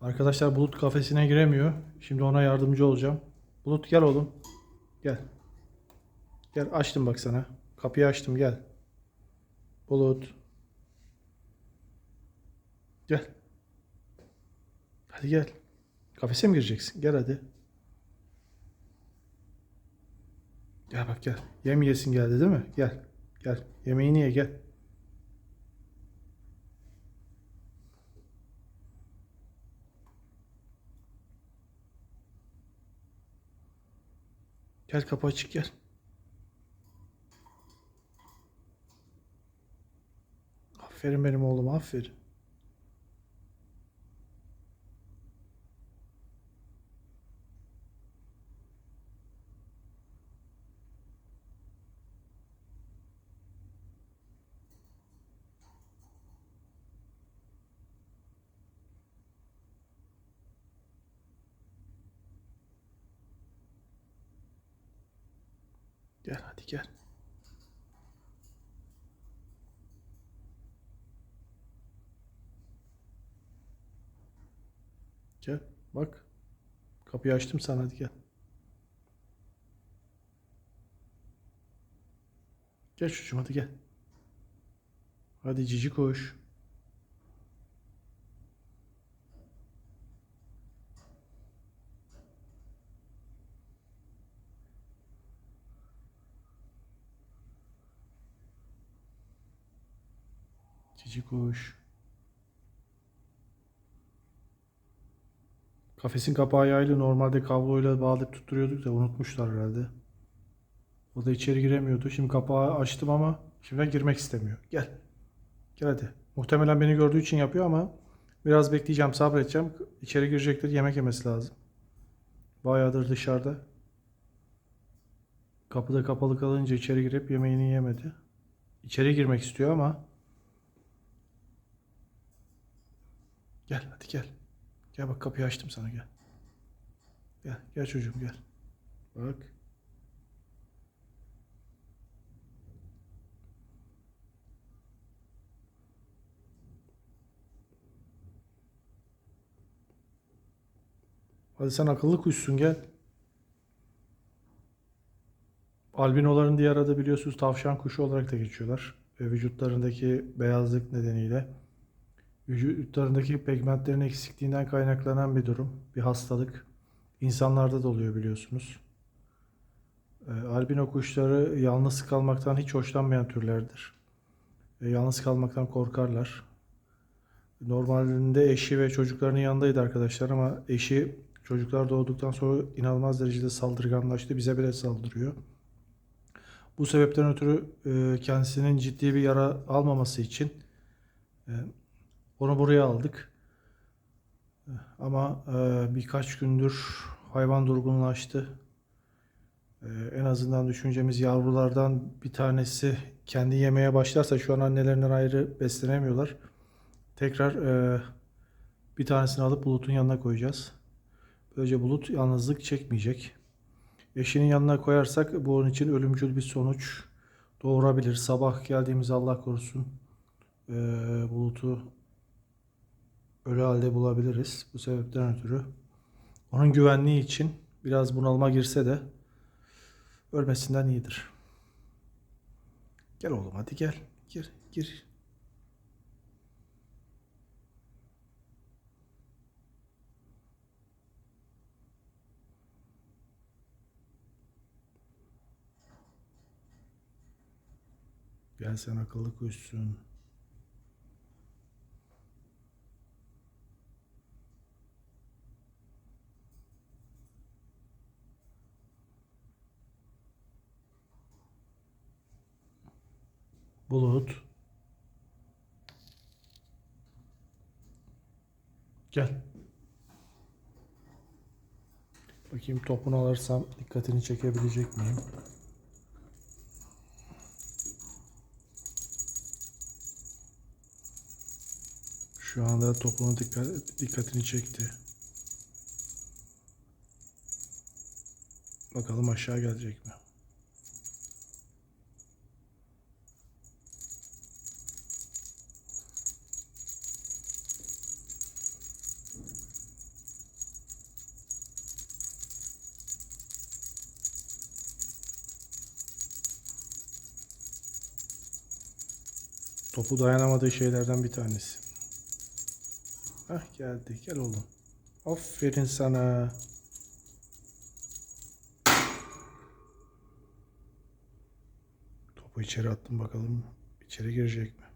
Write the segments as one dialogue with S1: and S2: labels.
S1: Arkadaşlar Bulut kafesine giremiyor. Şimdi ona yardımcı olacağım. Bulut gel oğlum. Gel. Gel açtım bak sana. Kapıyı açtım gel. Bulut. Gel. Hadi gel. Kafese mi gireceksin? Gel hadi. Gel bak gel. Yem yesin geldi değil mi? Gel. Gel. Yemeğini ye gel. Gel kapı açık gel. Aferin benim oğlum aferin. Gel hadi gel. Gel bak. Kapıyı açtım sana hadi gel. Gel çocuğum hadi gel. Hadi cici koş. Cici kuş. Kafesin kapağı yaylı. Normalde kabloyla bağlayıp tutturuyorduk da unutmuşlar herhalde. O da içeri giremiyordu. Şimdi kapağı açtım ama şimdi girmek istemiyor. Gel. Gel hadi. Muhtemelen beni gördüğü için yapıyor ama biraz bekleyeceğim, sabredeceğim. İçeri girecektir. Yemek yemesi lazım. Bayağıdır dışarıda. Kapıda kapalı kalınca içeri girip yemeğini yemedi. İçeri girmek istiyor ama Gel hadi gel. Gel bak kapıyı açtım sana gel. Gel gel çocuğum gel. Bak. Hadi sen akıllı kuşsun gel. Albinoların diğer adı biliyorsunuz tavşan kuşu olarak da geçiyorlar. Ve vücutlarındaki beyazlık nedeniyle vücutlarındaki pigmentlerin eksikliğinden kaynaklanan bir durum, bir hastalık. İnsanlarda da oluyor biliyorsunuz. Ee, albino kuşları yalnız kalmaktan hiç hoşlanmayan türlerdir. Ee, yalnız kalmaktan korkarlar. Normalde eşi ve çocuklarının yanındaydı arkadaşlar ama eşi çocuklar doğduktan sonra inanılmaz derecede saldırganlaştı. Bize bile saldırıyor. Bu sebepten ötürü e, kendisinin ciddi bir yara almaması için e, onu buraya aldık. Ama e, birkaç gündür hayvan durgunlaştı. E, en azından düşüncemiz yavrulardan bir tanesi kendi yemeye başlarsa şu an annelerinden ayrı beslenemiyorlar. Tekrar e, bir tanesini alıp Bulut'un yanına koyacağız. Böylece Bulut yalnızlık çekmeyecek. Eşinin yanına koyarsak bu onun için ölümcül bir sonuç doğurabilir. Sabah geldiğimiz Allah korusun e, Bulut'u ölü halde bulabiliriz. Bu sebepten ötürü onun güvenliği için biraz bunalıma girse de ölmesinden iyidir. Gel oğlum hadi gel. Gir gir. Gel sen akıllı kuşsun. Bulut. Gel. Bakayım topunu alırsam dikkatini çekebilecek miyim? Şu anda topunu dikkat, dikkatini çekti. Bakalım aşağı gelecek mi? Topu dayanamadığı şeylerden bir tanesi. Hah geldi. Gel oğlum. Aferin sana. Topu içeri attım bakalım. içeri girecek mi?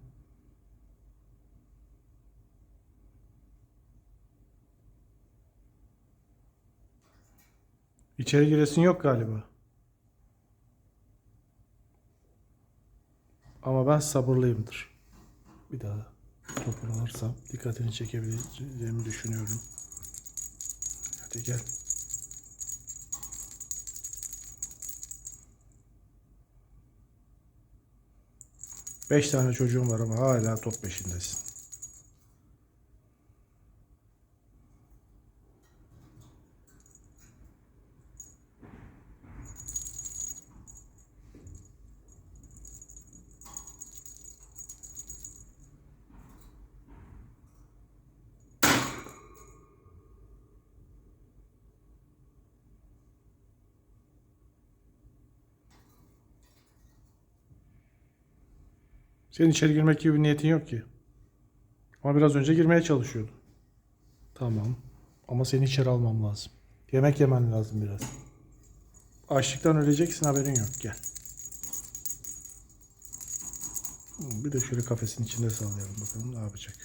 S1: İçeri giresin yok galiba. Ama ben sabırlıyımdır. Bir daha topu alırsam dikkatini çekebileceğimi düşünüyorum. Hadi gel. Beş tane çocuğum var ama hala top peşindesin. Senin içeri girmek gibi bir niyetin yok ki. Ama biraz önce girmeye çalışıyordun. Tamam. Ama seni içeri almam lazım. Yemek yemen lazım biraz. Açlıktan öleceksin haberin yok. Gel. Bir de şöyle kafesin içinde sallayalım bakalım ne yapacak.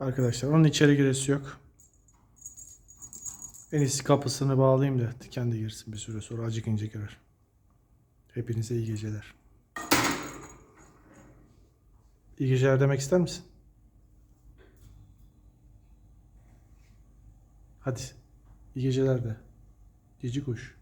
S1: Arkadaşlar onun içeri giresi yok. En iyisi kapısını bağlayayım da kendi girsin bir süre sonra acıkınca girer. Hepinize iyi geceler. İyi geceler demek ister misin? Hadi. İyi geceler de. Cici kuş.